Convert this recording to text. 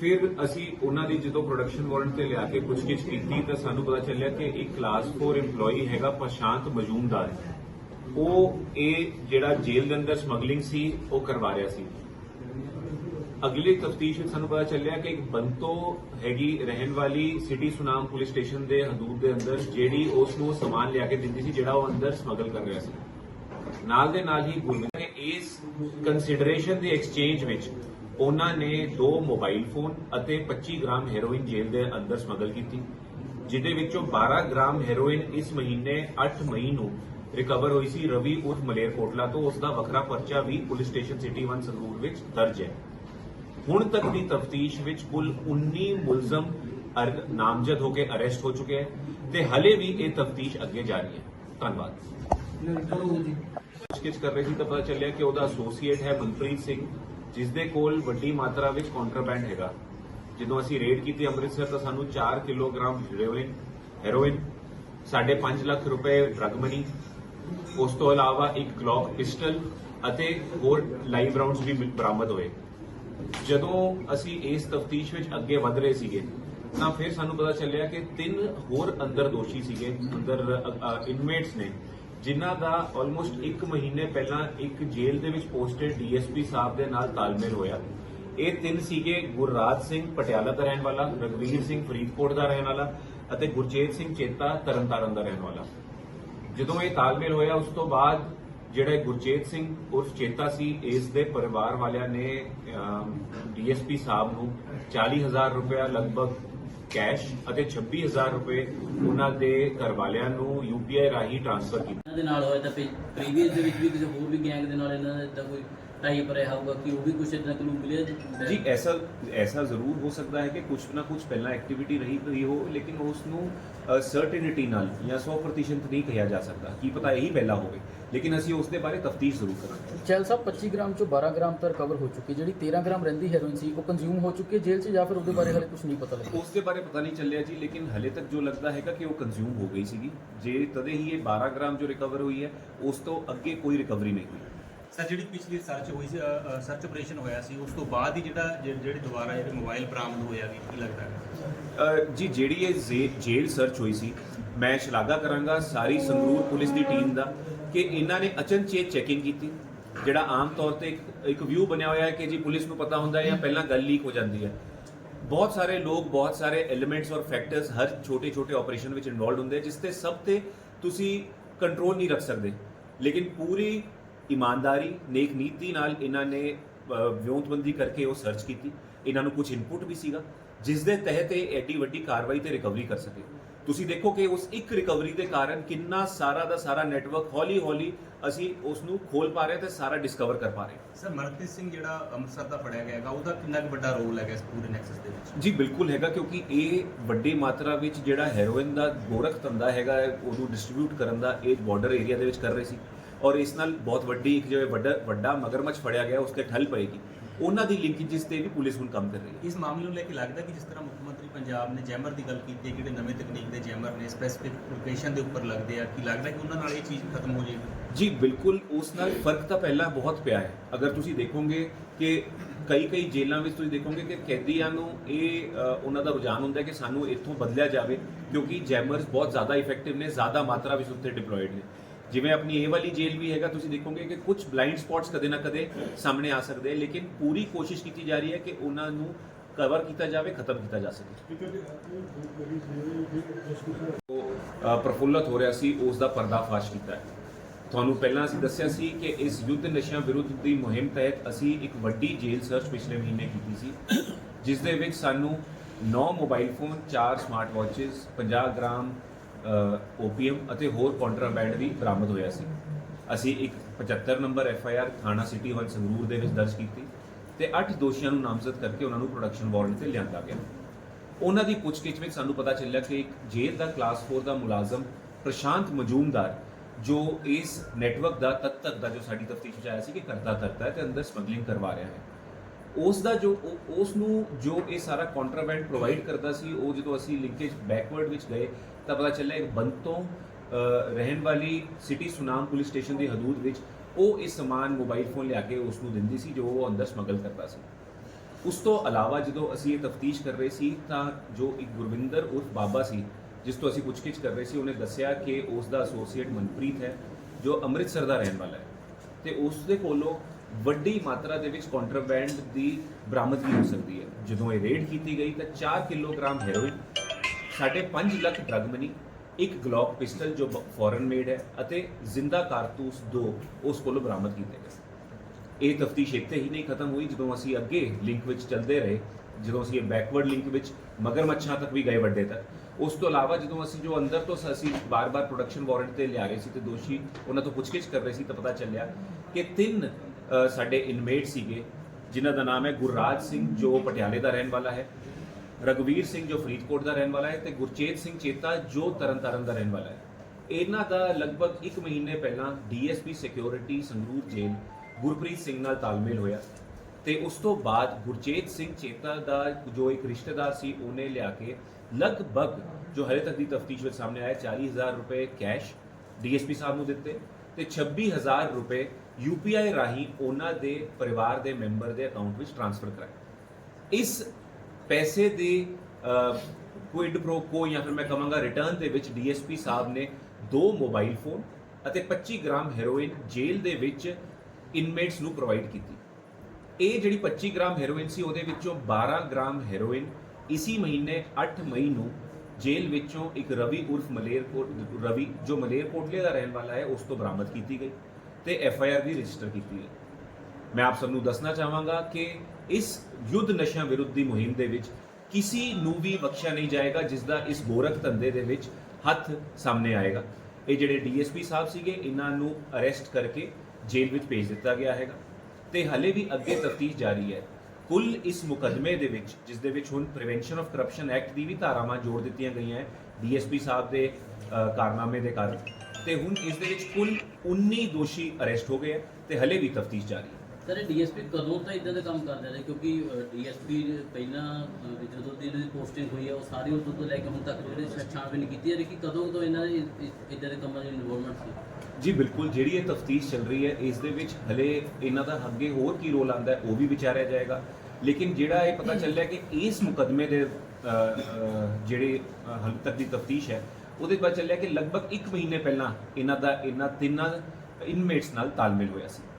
ਫਿਰ ਅਸੀਂ ਉਹਨਾਂ ਦੀ ਜਦੋਂ ਪ੍ਰੋਡਕਸ਼ਨ ਵਾਰੰਟ ਤੇ ਲਿਆ ਕੇ ਪੁੱਛਗਿੱਛ ਕੀਤੀ ਤਾਂ ਸਾਨੂੰ ਪਤਾ ਚੱਲਿਆ ਕਿ ਇੱਕ ਕਲਾਸ 4 EMPLOYEE ਹੈਗਾ ਪ੍ਰਸ਼ਾਂਤ ਮਜੂਮਦਾਰ। ਉਹ ਇਹ ਜਿਹੜਾ ਜੇਲ੍ਹ ਦੇ ਅੰਦਰ ਸਮਗਲਿੰਗ ਸੀ, ਉਹ ਕਰਵਾ ਰਿਹਾ ਸੀ। ਅਗਲੀ ਤਫਤੀਸ਼ ਵਿੱਚ ਸਾਨੂੰ ਪਤਾ ਚੱਲਿਆ ਕਿ ਇੱਕ ਬੰਤੋ ਹੈਗੀ ਰਹਿਣ ਵਾਲੀ ਸਿਟੀ ਸੁਨਾਮ ਪੁਲਿਸ ਸਟੇਸ਼ਨ ਦੇ ਹਦੂਦ ਦੇ ਅੰਦਰ, ਜਿਹੜੀ ਉਸ ਨੂੰ ਸਮਾਨ ਲਿਆ ਕੇ ਦਿੰਦੀ ਸੀ, ਜਿਹੜਾ ਉਹ ਅੰਦਰ ਸਮਗਲ ਕਰ ਰਿਹਾ ਸੀ। ਨਾਲ ਦੇ ਨਾਲ ਹੀ ਗੁਰਮਿਤ ਨੇ ਇਸ ਕੰਸੀਡਰੇਸ਼ਨ ਦੇ ਐਕਸਚੇਂਜ ਵਿੱਚ ਉਹਨਾਂ ਨੇ ਦੋ ਮੋਬਾਈਲ ਫੋਨ ਅਤੇ 25 ਗ੍ਰਾਮ ਹੈਰੋਇਨ ਜੇਲ੍ਹ ਦੇ ਅੰਦਰ ਸਮਗਲ ਕੀਤੀ ਜਿਹਦੇ ਵਿੱਚੋਂ 12 ਗ੍ਰਾਮ ਹੈਰੋਇਨ ਇਸ ਮਹੀਨੇ 8 ਮਈ ਨੂੰ ਰਿਕਵਰ ਹੋਈ ਸੀ। ਰਵੀ ਉਰਫ ਮਲੇਰਕੋਟਲਾ ਤੋਂ ਉਸ ਦਾ ਵੱਖਰਾ ਪਰਚਾ ਵੀ ਪੁਲਿਸ ਸਟੇਸ਼ਨ ਸਿਟੀ 1 ਸੰਗਰੂਰ ਵਿੱਚ ਦਰਜ ਹੈ। ਹੁਣ ਤੱਕ ਦੀ ਤਫਤੀਸ਼ ਵਿੱਚ ਕੁੱਲ 19 ਮੁਲਜ਼ਮ ਨਾਮਜ਼ਦ ਹੋ ਕੇ ਅਰੈਸਟ ਹੋ ਚੁੱਕੇ ਹਨ ਤੇ ਹਲੇ ਵੀ ਇਹ ਤਫਤੀਸ਼ ਅੱਗੇ ਜਾਰੀ ਹੈ। ਧੰਨਵਾਦ। ਪੁੱਛਗਿੱਛ ਕਰ ਰਹੇ ਸੀ ਤਾਂ ਪਤਾ ਚੱਲਿਆ ਕਿ ਉਹਦਾ ਐਸੋਸੀਏਟ ਹੈ ਮਨਪ੍ਰੀਤ ਸਿੰਘ। ਜਿਸ ਦੇ ਕੋਲ ਵੱਡੀ ਮਾਤਰਾ ਵਿੱਚ ਕੰਟਰਾਬੈਂਡ ਹੈਗਾ। ਜਦੋਂ ਅਸੀਂ ਰੇਡ ਕੀਤੀ ਅੰਮ੍ਰਿਤਸਰ, ਤਾਂ ਸਾਨੂੰ 4 ਕਿਲੋਗ੍ਰਾਮ ਹੈਰੋਇਨ ਹੈਰੋਇਨ 5.5 ਲੱਖ ਰੁਪਏ ਡਰਗ ਮਨੀ ਉਸ ਤੋਂ ਇਲਾਵਾ ਇੱਕ ਗਲੌਕ ਪਿਸਟਲ ਅਤੇ ਹੋਰ ਲਾਈਵ ਰਾਉਂਡਸ ਵੀ ਬਰਾਮਦ ਹੋਏ। ਜਦੋਂ ਅਸੀਂ ਇਸ ਤਫਤੀਸ਼ ਵਿੱਚ ਅੱਗੇ ਵਧ ਰਹੇ ਸੀਗੇ, ਤਾਂ ਫਿਰ ਸਾਨੂੰ ਪਤਾ ਚੱਲਿਆ ਕਿ ਤਿੰਨ ਹੋਰ ਅੰਦਰ ਦੋਸ਼ੀ ਸੀਗੇ, ਅੰਦਰ ਇਨਮੇਟਸ ਨੇ। ਜਿਨ੍ਹਾਂ ਦਾ ਆਲਮੋਸਟ 1 ਮਹੀਨੇ ਪਹਿਲਾਂ ਇੱਕ ਜੇਲ੍ਹ ਦੇ ਵਿੱਚ ਪੋਸਟਡ ਡੀਐਸਪੀ ਸਾਹਿਬ ਦੇ ਨਾਲ ਤਾਲਮੇਲ ਹੋਇਆ। ਇਹ ਤਿੰਨ ਸੀਗੇ ਗੁਰਰਾਜ ਸਿੰਘ ਪਟਿਆਲਾ ਦਾ ਰਹਿਣ ਵਾਲਾ ਰਗਵੀਰ ਸਿੰਘ ਫਰੀਦਕੋਟ ਦਾ ਰਹਿਣ ਵਾਲਾ ਅਤੇ ਗੁਰਚੇਤ ਸਿੰਘ ਚੇਤਾ ਤਰਨਤਾਰਨ ਦਾ ਰਹਿਣ ਵਾਲਾ। ਜਦੋਂ ਇਹ ਤਾਲਮੇਲ ਹੋਇਆ, ਉਸ ਤੋਂ ਬਾਅਦ ਜਿਹੜਾ ਗੁਰਚੇਤ ਸਿੰਘ ਉਰਫ ਚੇਤਾ ਸੀ, ਇਸ ਦੇ ਪਰਿਵਾਰ ਵਾਲਿਆਂ ਨੇ ਡੀਐਸਪੀ ਸਾਹਿਬ ਨੂੰ 40000 ਰੁਪਇਆ ਲਗਭਗ ਕੈਸ਼ ਅਤੇ 26000 ਰੁਪਏ ਉਹਨਾਂ ਦੇ ਘਰ ਵਾਲਿਆਂ ਨੂੰ ਯੂਪੀਆਈ ਰਾਹੀਂ ਟ੍ਰਾਂਸਫਰ ਕੀਤਾ ਇਹਨਾਂ ਦੇ ਨਾਲ ਹੋਇਆ ਤਾਂ ਪ੍ਰੀਵੀਅਸ ਦੇ ਵਿੱਚ ਵੀ ਕਿਸੇ ਹੋਰ ਵੀ ਗੈਂਗ ਦੇ ਨਾਲ ਇਹਨਾਂ ਦਾ ਇਦਾਂ ਕੋਈ ਟਾਈਪ ਰਿਹਾ ਹੋਊਗਾ ਕਿ ਉਹ ਵੀ ਕੁਛ ਇਦਾਂ ਕਲੂ ਮਿਲਿਆ ਜੀ ऐसा ऐसा ਜ਼ਰੂਰ ਹੋ ਸਕਦਾ ਹੈ ਕਿ ਕੁਝ ਨਾ ਕੁਝ ਪਹਿਲਾਂ ਐਕਟੀਵਿਟੀ ਰਹੀ ਰਹੀ ਹੋ ਲੇਕਿਨ ਉਸ ਨੂੰ ਸਰਟੇਨਿਟੀ ਨਾਲ ਜਾਂ 100% ਨਹੀਂ ਕਿਹਾ ਜਾ ਸਕਦਾ। ਕੀ ਪਤਾ ਇਹੀ ਪਹਿਲਾਂ ਹੋਵੇ ਲੇਕਿਨ ਅਸੀਂ ਉਸ ਦੇ ਬਾਰੇ ਤਫਤੀਸ਼ ਜ਼ਰੂਰ ਕਰਾਂਗੇ। ਚੈਲ ਸਾਹਿਬ 25 ਗ੍ਰਾਮ ਚੋਂ 12 ਗ੍ਰਾਮ ਤੱਕ ਕਵਰ ਹੋ ਚੁੱਕੀ ਜਿਹੜੀ 13 ਗ੍ਰਾਮ ਰਹਿੰਦੀ ਹੈਰੋਇਨ ਸੀ ਉਹ ਕੰਜ਼ਿਊਮ ਹੋ ਚੁੱਕੀ ਹੈ ਜੇਲ੍ਹ 'ਚ ਜਾਂ ਫਿਰ ਉਹਦੇ ਬਾਰੇ ਹਲੇ ਕੁਝ ਨਹੀਂ ਪਤਾ ਲੱਗਿਆ? ਉਸ ਦੇ ਬਾਰੇ ਪਤਾ ਨਹੀਂ ਚੱਲਿਆ ਜੀ ਲੇਕਿਨ ਹਲੇ ਤੱਕ ਜੋ ਲੱਗਦਾ ਹੈਗਾ ਕਿ ਉਹ ਕੰਜ਼ਿਊਮ ਹੋ ਗਈ ਸੀਗੀ। ਜੇ ਤਦੇ ਹੀ ਇਹ 12 ਗ੍ਰਾਮ ਜੋ ਰਿਕਵਰ ਹੋਈ ਹੈ ਉਸ ਤੋਂ ਅੱਗੇ ਕੋਈ ਰਿਕਵਰੀ ਨਹੀਂ ਹੋਈ। ਸਰ, ਜਿਹੜੀ ਪਿਛਲੀ ਸਰਚ ਹੋਈ ਸੀ ਸਰਚ ਆਪਰੇਸ਼ਨ ਹੋਇਆ ਸੀ, ਉਸ ਤੋਂ ਬਾਅਦ ਹੀ ਜਿਹੜਾ ਜਿ- ਦੁਬਾਰਾ ਜਿਹੜੇ ਮੋਬਾਈਲ ਬਰਾਮਦ ਹੋਇਆ ਵੀ, ਕੀ ਲੱਗਦਾ ਜੀ, ਜਿਹੜੀ ਇਹ ਜ਼ੇ- ਜੇਲ੍ਹ ਸਰਚ ਹੋਈ ਸੀ, ਮੈਂ ਸ਼ਲਾਘਾ ਕਰਾਂਗਾ ਸਾਰੀ ਸੰਗਰੂਰ ਪੁਲਿਸ ਦੀ ਟੀਮ ਦਾ ਕਿ ਇਹਨਾਂ ਨੇ ਅਚਨਚੇਤ ਚੈਕਿੰਗ ਕੀਤੀ, ਜਿਹੜਾ ਆਮ ਤੌਰ ਤੇ ਇੱਕ- ਇੱਕ ਵਿਊ ਬਣਿਆ ਹੋਇਆ ਹੈ ਕਿ ਜੀ ਪੁਲਿਸ ਨੂੰ ਪਤਾ ਹੁੰਦਾ ਹੈ ਜਾਂ ਪਹਿਲਾਂ ਗੱਲ ਲੀਕ ਹੋ ਜਾਂਦੀ ਹੈ। ਬਹੁਤ ਸਾਰੇ ਲੋਕ, ਬਹੁਤ ਸਾਰੇ ਐਲੀਮੈਂਟਸ ਔਰ ਫੈਕਟਰਸ ਹਰ ਛੋਟੇ ਛੋਟੇ ਆਪਰੇਸ਼ਨ ਵਿੱਚ ਇਨਵੋਲਡ ਹੁੰਦੇ ਜਿਸ ਤੇ ਸਭ ਤੇ ਤੁਸੀਂ ਕੰਟਰੋਲ ਨਹੀਂ ਰੱਖ ਸਕਦੇ। ਲੇਕਿਨ ਪੂਰੀ ਇਮਾਨਦਾਰੀ ਨੇਕ ਨੀਤੀ ਨਾਲ ਇਹਨਾਂ ਨੇ ਵਿਉਂਤਬੰਦੀ ਕਰਕੇ ਉਹ ਸਰਚ ਕੀਤੀ। ਇਹਨਾਂ ਨੂੰ ਕੁਝ ਇਨਪੁਟ ਵੀ ਸੀਗਾ ਜਿਸ ਦੇ ਤਹਿਤ ਇਹ ਐਡੀ ਵੱਡੀ ਕਾਰਵਾਈ ਤੇ ਰਿਕਵਰੀ ਕਰ ਸਕੇ। ਤੁਸੀਂ ਦੇਖੋ ਕਿ ਉਸ ਇੱਕ ਰਿਕਵਰੀ ਦੇ ਕਾਰਨ ਕਿੰਨਾ ਸਾਰਾ ਦਾ ਸਾਰਾ ਨੈਟਵਰਕ ਹੌਲੀ ਹੌਲੀ ਅਸੀਂ ਉਸ ਨੂੰ ਖੋਲ ਪਾ ਰਹੇ ਤੇ ਸਾਰਾ ਡਿਸਕਵਰ ਕਰ ਪਾ ਰਹੇ ਸਰ ਮਨਪ੍ਰੀਤ ਸਿੰਘ ਜਿਹੜਾ ਅੰਮ੍ਰਿਤਸਰ ਦਾ ਫੜਿਆ ਗਿਆ ਹੈਗਾ ਉਹਦਾ ਕਿੰਨਾ ਕੁ ਵੱਡਾ ਰੋਲ ਹੈਗਾ ਇਸ ਪੂਰੇ ਨੈਕਸਸ ਦੇ ਵਿੱਚ? ਜੀ ਬਿਲਕੁਲ ਹੈਗਾ ਕਿਉਂਕਿ ਇਹ ਵੱਡੀ ਮਾਤਰਾ ਵਿੱਚ ਜਿਹੜਾ ਹੈਰੋਇਨ ਦਾ ਗੋਰਖ ਧੰਦਾ ਹੈਗਾ ਉਹਨੂੰ ਡਿਸਟ੍ਰੀਬਿਊਟ ਕਰਨ ਦਾ ਇਹ ਬਾਰਡਰ ਏਰੀਆ ਦੇ ਵਿੱਚ ਕਰ ਰਹੇ ਸੀ। ਔਰ ਇਸ ਨਾਲ ਬਹੁਤ ਵੱਡੀ ਇੱਕ ਜੋ ਵੱਡਾ ਵੱਡਾ ਮਗਰਮੱਛ ਫੜਿਆ ਗਿਆ ਉਸ ਤੇ ਠੱਲ ਪਏਗੀ। ਉਹਨਾਂ ਦੀ ਲਿੰਕੇਜਸ ਤੇ ਵੀ ਪੁਲਿਸ ਹੁਣ ਕੰਮ ਕਰ ਰਹੀ ਹੈ। ਇਸ ਮਾਮਲੇ ਨੂੰ ਲੈ ਕੇ ਲੱਗਦਾ ਕਿ ਜਿਸ ਤਰ੍ਹਾਂ ਮੁੱਖ ਮੰਤਰੀ ਪੰਜਾਬ ਨੇ ਜੈਮਰ ਦੀ ਗੱਲ ਕੀਤੀ ਹੈ ਜਿਹੜੇ ਨਵੇਂ ਤਕਨੀਕ ਦੇ ਜੈਮਰ ਨੇ ਸਪੈਸੀਫਿਕ ਲੋਕੇਸ਼ਨ ਦੇ ਉੱਪਰ ਲੱਗਦੇ ਆ ਕਿ ਲੱਗਦਾ ਕਿ ਉਹਨਾਂ ਨਾਲ ਇਹ ਚੀਜ਼ ਖਤਮ ਹੋ ਜਾਏਗੀ? ਜੀ ਬਿਲਕੁਲ ਉਸ ਨਾਲ ਫ਼ਰਕ ਤਾਂ ਪਹਿਲਾਂ ਬਹੁਤ ਪਿਆ ਹੈ। ਅਗਰ ਤੁਸੀਂ ਦੇਖੋਗੇ ਕਿ ਕਈ ਕਈ ਜੇਲ੍ਹਾਂ ਵਿੱਚ ਤੁਸੀਂ ਦੇਖੋਗੇ ਕਿ ਕੈਦੀਆਂ ਨੂੰ ਇਹ ਉਹਨਾਂ ਦਾ ਰੁਝਾਨ ਹੁੰਦਾ ਕਿ ਸਾਨੂੰ ਇੱਥੋਂ ਬਦਲਿਆ ਜਾਵੇ ਕਿਉਂਕਿ ਜੈਮਰਸ ਬਹੁਤ ਜ਼ਿਆਦਾ ਇਫੈਕਟਿਵ ਨੇ ਜ਼ਿਆਦਾ ਮਾਤਰਾ ਵਿੱਚ ਉੱਥੇ ਡਿਪਲੋਇਡ ਨੇ। ਜਿਵੇਂ ਆਪਣੀ ਇਹ ਵਾਲੀ ਜੇਲ੍ਹ ਵੀ ਹੈਗਾ, ਤੁਸੀਂ ਦੇਖੋਗੇ ਕਿ ਕੁਝ ਬਲਾਈਂਡ ਸਪੌਟਸ ਕਦੇ ਨਾ ਕਦੇ ਸਾਹਮਣੇ ਆ ਸਕਦੇ, ਲੇਕਿਨ ਪੂਰੀ ਕੋਸ਼ਿਸ਼ ਕੀਤੀ ਜਾ ਰਹੀ ਹੈ ਕਿ ਉਹਨਾਂ ਨੂੰ ਕਵਰ ਕੀਤਾ ਜਾਵੇ, ਖਤਮ ਕੀਤਾ ਜਾ ਸਕੇ। ਉਹ ਪ੍ਰਫੁੱਲਤ ਹੋ ਰਿਹਾ ਸੀ, ਉਸ ਦਾ ਪਰਦਾਫਾਸ਼ ਕੀਤਾ ਹੈ। ਤੁਹਾਨੂੰ ਪਹਿਲਾਂ ਅਸੀਂ ਦੱਸਿਆ ਸੀ ਕਿ ਇਸ ਯੁੱਧ ਨਸ਼ਿਆਂ ਵਿਰੁੱਧ ਦੀ ਮੁਹਿੰਮ ਤਹਿਤ ਅਸੀਂ ਇੱਕ ਵੱਡੀ ਜੇਲ੍ਹ ਸਰਚ ਪਿਛਲੇ ਮਹੀਨੇ ਕੀਤੀ ਸੀ, ਜਿਸ ਦੇ ਵਿੱਚ ਸਾਨੂੰ 9 mobile phone 4 smart watches 50 gram opium ਅਤੇ ਹੋਰ ਕੰਟਰਾਬੈਂਡ ਵੀ ਬਰਾਮਦ ਹੋਇਆ ਸੀ। ਅਸੀਂ ਇੱਕ 75 ਨੰਬਰ ਐਫ ਆਈ ਆਰ ਥਾਣਾ ਸਿਟੀ ਵਨ ਸੰਗਰੂਰ ਦੇ ਵਿੱਚ ਦਰਜ ਕੀਤੀ ਤੇ 8 ਦੋਸ਼ੀਆਂ ਨੂੰ ਨਾਮਜ਼ਦ ਕਰਕੇ ਉਹਨਾਂ ਨੂੰ ਪ੍ਰੋਡਕਸ਼ਨ ਵਾਰੰਟ ਤੇ ਲਿਆਂਦਾ ਗਿਆ। ਉਹਨਾਂ ਦੀ ਪੁੱਛਗਿੱਛ ਵਿੱਚ ਸਾਨੂੰ ਪਤਾ ਚੱਲਿਆ ਕਿ ਇੱਕ ਜੇਲ੍ਹ ਦਾ ਕਲਾਸ 4 ਦਾ ਮੁਲਾਜ਼ਮ ਪ੍ਰਸ਼ਾਂਤ ਮਜੂਮਦਾਰ, ਜੋ ਇਸ ਨੈਟਵਰਕ ਦਾ ਤਦ ਤੱਕ ਦਾ ਜੋ ਸਾਡੀ ਤਫਤੀਸ਼ ਵਿੱਚ ਆਇਆ ਸੀ ਕਿ ਕਰਦਾ ਕਰਦਾ ਹੈ ਤੇ ਅੰਦਰ ਸਮਗਲਿੰਗ ਕਰਵਾ ਰਿਹਾ ਹੈ। ਉਸ ਦਾ ਜੋ ਉਸ ਨੂੰ ਜੋ ਇਹ ਸਾਰਾ ਕੰਟਰਾਬੈਂਡ ਪ੍ਰੋਵਾਈਡ ਕਰਦਾ ਸੀ, ਉਹ ਜਦੋਂ ਅਸੀਂ ਲਿੰਕੇਜ ਬੈਕਵਰਡ ਵਿੱਚ ਗਏ ਤਾਂ ਪਤਾ ਚੱਲਿਆ ਇੱਕ ਬੰਦ ਤੋਂ ਰਹਿਣ ਵਾਲੀ ਸਿਟੀ ਸੁਨਾਮ ਪੁਲਿਸ ਸਟੇਸ਼ਨ ਦੀ ਹਦੂਦ ਵਿੱਚ ਉਹ ਇਹ ਸਮਾਨ ਮੋਬਾਈਲ ਫੋਨ ਲਿਆ ਕੇ ਉਸ ਨੂੰ ਦਿੰਦੀ ਸੀ ਜੋ ਉਹ ਅੰਦਰ ਸਮਗਲ ਕਰਦਾ ਸੀ। ਉਸ ਤੋਂ ਇਲਾਵਾ ਜਦੋਂ ਅਸੀਂ ਇਹ ਤਫਤੀਸ਼ ਕਰ ਰਹੇ ਸੀ ਤਾਂ ਜੋ ਇੱਕ ਗੁਰਵਿੰਦਰ ਉਰਫ ਬਾਬਾ ਸੀ, ਜਿਸ ਤੋਂ ਅਸੀਂ ਪੁੱਛਗਿੱਛ ਕਰ ਰਹੇ ਸੀ, ਉਹਨੇ ਦੱਸਿਆ ਕਿ ਉਸ ਦਾ ਐਸੋਸੀਏਟ ਮਨਪ੍ਰੀਤ ਹੈ, ਜੋ ਅੰਮ੍ਰਿਤਸਰ ਦਾ ਰਹਿਣ ਵਾਲਾ ਹੈ। ਤੇ ਉਸ ਦੇ ਕੋਲੋਂ ਵੱਡੀ ਮਾਤਰਾ ਦੇ ਵਿੱਚ ਕੰਟਰਾਬੈਂਡ ਦੀ ਬਰਾਮਦਗੀ ਹੋ ਸਕਦੀ ਹੈ। ਜਦੋਂ ਇਹ ਰੇਡ ਕੀਤੀ ਗਈ ਤਾਂ 4 ਕਿਲੋਗ੍ਰਾਮ ਹੈਰੋਇਨ ਸਾਢੇ 5 ਲੱਖ ਡਰਗ ਮਨੀ ਇੱਕ ਗਲੌਕ ਪਿਸਟਲ ਜੋ ਫੋਰਨ ਮੇਡ ਹੈ ਅਤੇ ਜ਼ਿੰਦਾ ਕਾਰਤੂਸ ਦੋ ਉਸ ਕੋਲੋਂ ਬਰਾਮਦ ਕੀਤੇ ਗਏ ਇਹ ਤਫਤੀਸ਼ ਇੱਥੇ ਹੀ ਨਹੀਂ ਖਤਮ ਹੋਈ, ਜਦੋਂ ਅਸੀਂ ਅੱਗੇ ਲਿੰਕ ਵਿੱਚ ਚੱਲਦੇ ਰਹੇ, ਜਦੋਂ ਅਸੀਂ ਇਹ ਬੈਕਵਰਡ ਲਿੰਕ ਵਿੱਚ ਮਗਰਮੱਛਾਂ ਤੱਕ ਵੀ ਗਏ ਵੱਡੇ ਤੱਕ। ਉਸ ਤੋਂ ਇਲਾਵਾ ਜਦੋਂ ਅਸੀਂ ਜੋ ਅੰਦਰ ਤੋਂ ਅਸੀਂ ਬਾਰ-ਬਾਰ ਪ੍ਰੋਡਕਸ਼ਨ ਵਾਰੰਟ ਤੇ ਲਿਆ ਰਹੇ ਸੀ ਤੇ ਦੋਸ਼ੀ ਉਹਨਾਂ ਤੋਂ ਪੁੱਛਗਿੱਛ ਕਰ ਰਹੇ ਸੀ ਤਾਂ ਪਤਾ ਚੱਲਿਆ ਕਿ ਤਿੰਨ ਸਾਡੇ ਇਨਮੇਟ ਸੀਗੇ, ਜਿਨ੍ਹਾਂ ਦਾ ਨਾਮ ਹੈ ਗੁਰਰਾਜ ਸਿੰਘ, ਜੋ ਪਟਿਆਲੇ ਦਾ ਰਹਿਣ ਵਾਲਾ ਹੈ। ਰਗਵੀਰ ਸਿੰਘ ਜੋ ਫਰੀਦਕੋਟ ਦਾ ਰਹਿਣ ਵਾਲਾ ਹੈ ਤੇ ਗੁਰਚੇਤ ਸਿੰਘ ਚੇਤਾ ਜੋ ਤਰਨਤਾਰਨ ਦਾ ਰਹਿਣ ਵਾਲਾ ਹੈ। ਇਹਨਾਂ ਦਾ ਲਗਭਗ 1 ਮਹੀਨੇ ਪਹਿਲਾਂ DSP security Sangrur jail Gurpreet Singh ਨਾਲ ਤਾਲਮੇਲ ਹੋਇਆ ਤੇ ਉਸ ਤੋਂ ਬਾਅਦ ਗੁਰਚੇਤ ਸਿੰਘ ਚੇਤਾ ਦਾ ਜੋ ਇੱਕ ਰਿਸ਼ਤੇਦਾਰ ਸੀ, ਉਹਨੇ ਲਿਆ ਕੇ ਲਗਭਗ ਜੋ ਹਲੇ ਤੱਕ ਦੀ ਤਫਤੀਸ਼ ਵਿੱਚ ਸਾਹਮਣੇ ਆਇਆ 40000 ਰੁਪਏ ਕੈਸ਼ ਡੀਐਸਪੀ ਸਾਹਿਬ ਨੂੰ ਦਿੱਤੇ ਤੇ 26000 ਰੁਪਏ ਯੂਪੀਆਈ ਰਾਹੀਂ ਉਹਨਾਂ ਦੇ ਪਰਿਵਾਰ ਦੇ ਮੈਂਬਰ ਦੇ ਅਕਾਊਂਟ ਵਿੱਚ ਟ੍ਰਾਂਸਫਰ ਕਰਾਏ। ਇਸ ਪੈਸੇ ਦੀ ਕੁਇਡ ਪ੍ਰੋ ਕੋ ਜਾਂ ਫਿਰ ਮੈਂ ਕਹਾਂਗਾ ਰਿਟਰਨ ਦੇ ਵਿੱਚ ਡੀਐਸਪੀ ਸਾਹਿਬ ਨੇ ਦੋ ਮੋਬਾਈਲ ਫੋਨ ਅਤੇ 25 ਗ੍ਰਾਮ ਹੈਰੋਇਨ ਜੇਲ੍ਹ ਦੇ ਵਿੱਚ ਇਨਮੇਟਸ ਨੂੰ ਪ੍ਰੋਵਾਈਡ ਕੀਤੀ। ਇਹ ਜਿਹੜੀ 25 ਗ੍ਰਾਮ ਹੈਰੋਇਨ ਸੀ, ਉਹਦੇ ਵਿੱਚੋਂ 12 ਗ੍ਰਾਮ ਹੈਰੋਇਨ ਇਸੀ ਮਹੀਨੇ 8 ਮਈ ਨੂੰ ਜੇਲ੍ਹ ਵਿੱਚੋਂ ਇੱਕ ਰਵੀ ਉਰਫ ਮਲੇਰਕੋਟ ਰਵੀ, ਜੋ ਮਲੇਰਕੋਟਲੇ ਦਾ ਰਹਿਣ ਵਾਲਾ ਹੈ, ਉਸ ਤੋਂ ਬਰਾਮਦ ਕੀਤੀ ਗਈ ਤੇ ਐਫ ਆਈ ਆਰ ਵੀ ਰਜਿਸਟਰ ਕੀਤੀ ਗਈ। ਮੈਂ ਆਪ ਸਭ ਨੂੰ ਦੱਸਣਾ ਚਾਹਾਂਗਾ ਕਿ ਇਸ ਯੁੱਧ ਨਸ਼ਿਆਂ ਵਿਰੁੱਧ ਦੀ ਮੁਹਿੰਮ ਦੇ ਵਿੱਚ ਕਿਸੇ ਨੂੰ ਵੀ ਬਖਸ਼ਿਆ ਨਹੀਂ ਜਾਏਗਾ, ਜਿਸ ਦਾ ਇਸ ਗੋਰਖ ਧੰਦੇ ਦੇ ਵਿੱਚ ਹੱਥ ਸਾਹਮਣੇ ਆਏਗਾ। ਇਹ ਜਿਹੜੇ ਡੀਐਸਪੀ ਸਾਹਿਬ ਸੀਗੇ, ਇਹਨਾਂ ਨੂੰ ਅਰੈਸਟ ਕਰਕੇ ਜੇਲ੍ਹ ਵਿੱਚ ਭੇਜ ਦਿੱਤਾ ਗਿਆ ਹੈਗਾ। ਤੇ ਹਲੇ ਵੀ ਅੱਗੇ ਤਫਤੀਸ਼ ਜਾਰੀ ਹੈ। ਕੁੱਲ ਇਸ ਮੁਕਦਮੇ ਦੇ ਵਿੱਚ, ਜਿਸ ਦੇ ਵਿੱਚ ਹੁਣ ਪ੍ਰੀਵੈਂਸ਼ਨ ਆਫ ਕਰਪਸ਼ਨ ਐਕਟ ਦੀ ਵੀ ਧਾਰਾਵਾਂ ਜੋੜ ਦਿੱਤੀਆਂ ਗਈਆਂ ਹੈ ਡੀਐਸਪੀ ਸਾਹਿਬ ਦੇ ਕਾਰਨਾਮੇ ਦੇ ਕਾਰਨ। ਤੇ ਹੁਣ ਇਸ ਦੇ ਵਿੱਚ ਕੁੱਲ 19 ਦੋਸ਼ੀ ਅਰੈਸਟ ਹੋ ਗਏ ਹੈ ਤੇ ਹਲੇ ਵੀ ਤਫਤੀਸ਼ ਜਾਰੀ ਹੈ। ਸਰ ਇਹ ਡੀਐਸਪੀ? ਕਦੋਂ ਤੋਂ ਇਦਾਂ ਦੇ ਕੰਮ ਕਰਦੇ ਰਹੇ ਕਿਉਂਕਿ ਡੀਐਸਪੀ ਪਹਿਲਾਂ ਅਹ, ਜਦੋਂ ਦੀ ਇਹਨਾਂ ਦੀ ਪੋਸਟਿੰਗ ਹੋਈ ਹੈ ਉਹ ਸਾਰੀ ਉਦੋਂ ਤੋਂ ਲੈ ਕੇ ਹੁਣ ਤੱਕ ਜਿਹੜੇ ਛ- ਛਾਣਬੀਨ ਕੀਤੀ। ਹੈ ਕਿ ਕਦੋਂ ਤੋਂ ਇਹਨਾਂ ਦੀ ਇਦਾਂ ਦੇ ਕੰਮਾਂ ਦੀ ਇਨਵੋਲਵਮੈਂਟ ਸੀ? ਜੀ ਬਿਲਕੁਲ। ਜਿਹੜੀ ਇਹ ਤਫਤੀਸ਼ ਚੱਲ ਰਹੀ ਹੈ ਇਸ ਦੇ ਵਿੱਚ ਹਲੇ ਇਹਨਾਂ ਦਾ ਅੱਗੇ ਹੋਰ ਕੀ ਰੋਲ ਆਂਦਾ ਹੈ ਉਹ ਵੀ ਵਿਚਾਰਿਆ ਜਾਏਗਾ। ਲੇਕਿਨ ਜਿਹੜਾ ਇਹ ਪਤਾ ਚੱਲਿਆ ਕਿ ਇਸ ਮੁਕਦਮੇ ਦੇ ਜਿਹੜੇ ਅ, ਤੱਕ ਦੀ ਤਫਤੀਸ਼ ਹੈ ਉਹਦੇ ਬਾਅਦ ਚੱਲਿਆ ਕਿ ਲਗਭਗ 1 ਮਹੀਨੇ ਪਹਿਲਾਂ ਇਹਨਾਂ ਦਾ ਇਹਨਾਂ ਤਿੰਨਾਂ ਇਨਮੇਟਸ ਨਾਲ ਤਾਲਮੇਲ ਹੋਇਆ ਸੀ।